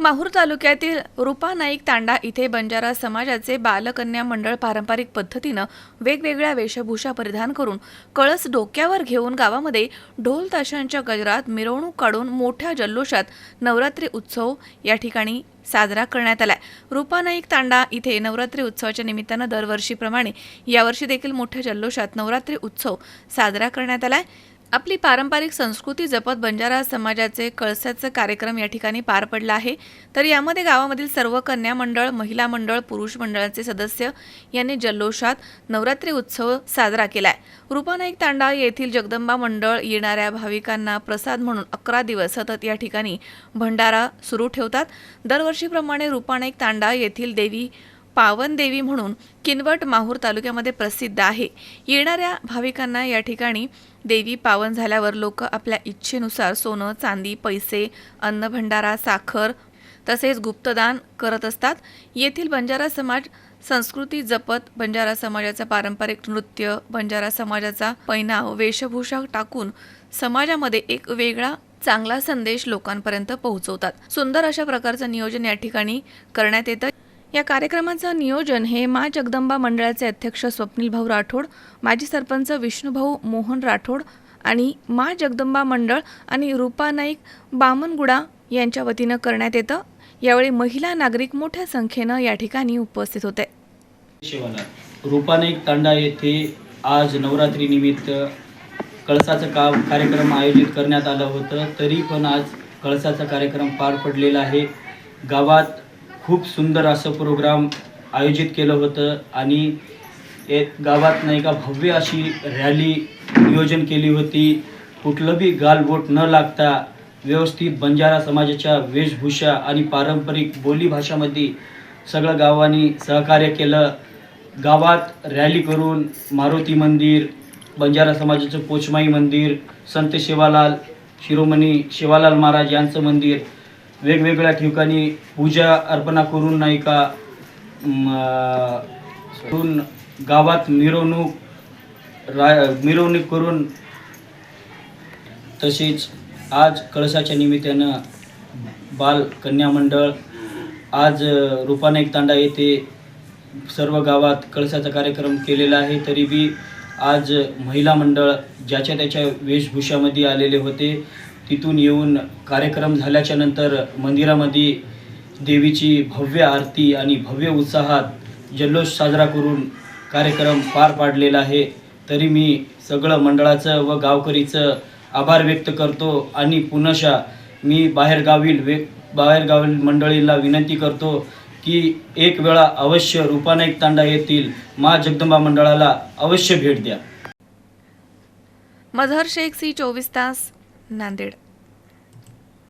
माहूर तालुक्यातील रुपा नाईक तांडा इथे बंजारा समाजाचे बालकन्या मंडळ पारंपरिक पद्धतीनं वेगवेगळ्या वेशभूषा परिधान करून कळस डोक्यावर घेऊन गावामध्ये ढोल ताशांच्या गजरात मिरवणूक काढून मोठ्या जल्लोषात नवरात्री उत्सव या ठिकाणी साजरा करण्यात आलाय. रुपा नाईक तांडा इथे नवरात्री उत्सवाच्या निमित्तानं दरवर्षीप्रमाणे यावर्षी देखील मोठ्या जल्लोषात नवरात्री उत्सव साजरा करण्यात आलाय. आपली पारंपरिक संस्कृती जपत बंजारा समाजाचे कळसाचं कार्यक्रम या ठिकाणी पार पडला आहे. तर यामध्ये गावामधील सर्व कन्या मंडळ महिला मंडळ पुरुष मंडळाचे सदस्य यांनी जल्लोषात नवरात्री उत्सव साजरा केलाय. रुपानाईक तांडा येथील जगदंबा मंडळ येणाऱ्या भाविकांना प्रसाद म्हणून अकरा दिवस सतत या ठिकाणी भंडारा सुरू ठेवतात. दरवर्षीप्रमाणे रुपानाईक तांडा येथील देवी पावन देवी म्हणून किनवट माहूर तालुक्यामध्ये प्रसिद्ध आहे. येणाऱ्या भाविकांना या ठिकाणी देवी पावन झाल्यावर लोक आपल्या इच्छेनुसार सोनं चांदी पैसे अन्न भंडारा साखर तसेच गुप्तदान करत असतात. येथील बंजारा समाज संस्कृती जपत बंजारा समाजाचा पारंपरिक नृत्य बंजारा समाजाचा पैनाव वेशभूषा टाकून समाजामध्ये एक वेगळा चांगला संदेश लोकांपर्यंत पोहोचवतात. सुंदर अशा प्रकारचं नियोजन या ठिकाणी करण्यात येतं. या कार्यक्रमाचं नियोजन हे मा जगदंबा मंडळाचे अध्यक्ष स्वप्नीलभाऊ राठोड माजी सरपंच विष्णुभाऊ मोहन राठोड आणि मा जगदंबा मंडळ आणि रूपा नाईक बामनगुडा यांच्या वतीनं करण्यात येतं. यावेळी महिला नागरिक मोठ्या संख्येनं या ठिकाणी उपस्थित होते. शिवाला रुपानेक तांडा येथे आज नवरात्री निमित्त कळसाचं का कार्यक्रम आयोजित करण्यात आलं होतं तरी पण आज कळसाचा कार्यक्रम पार पडलेला आहे. गावात खूप सुंदर असं प्रोग्राम आयोजित केलं होतं आणि एक गावात नाही का भव्य अशी रॅली नियोजन केली होती. कुठलं बी गालबोट न लागता व्यवस्थित बंजारा समाजाच्या वेशभूषा आणि पारंपरिक बोलीभाषामध्ये सगळं गावांनी सहकार्य केलं. गावात रॅली करून मारुती मंदिर बंजारा समाजाचं पोचमाई मंदिर संत शिवालाल शिरोमणी शिवालाल महाराज यांचं मंदिर वेगवेगळ्या ठिकाणी पूजा अर्पणा करून नाही का करून गावात मिरवणूक रा मिरवणूक करून तसेच आज कळसाच्या निमित्तानं बाल कन्या मंडळ आज अ, तांडा येथे सर्व गावात कळसाचा कार्यक्रम केलेला आहे. तरी बी आज महिला मंडळ ज्याच्या त्याच्या वेशभूषामध्ये आलेले होते. तिथून येऊन कार्यक्रम झाल्याच्यानंतर मंदिरामध्ये देवीची भव्य आरती आणि भव्य उत्साहात जल्लोष साजरा करून कार्यक्रम पार पाडलेला आहे. तरी मी सगळं मंडळाचं व गावकरीचं आभार व्यक्त करतो आणि पुनशा मी बाहेरगावील वे बाहेरगावील मंडळीला विनंती करतो की एक वेळा अवश्य रूपानाईक तांडा येथील मा जगदंबा मंडळाला अवश्य भेट द्या. मझहर शेख सी चोवीस तास नांदेड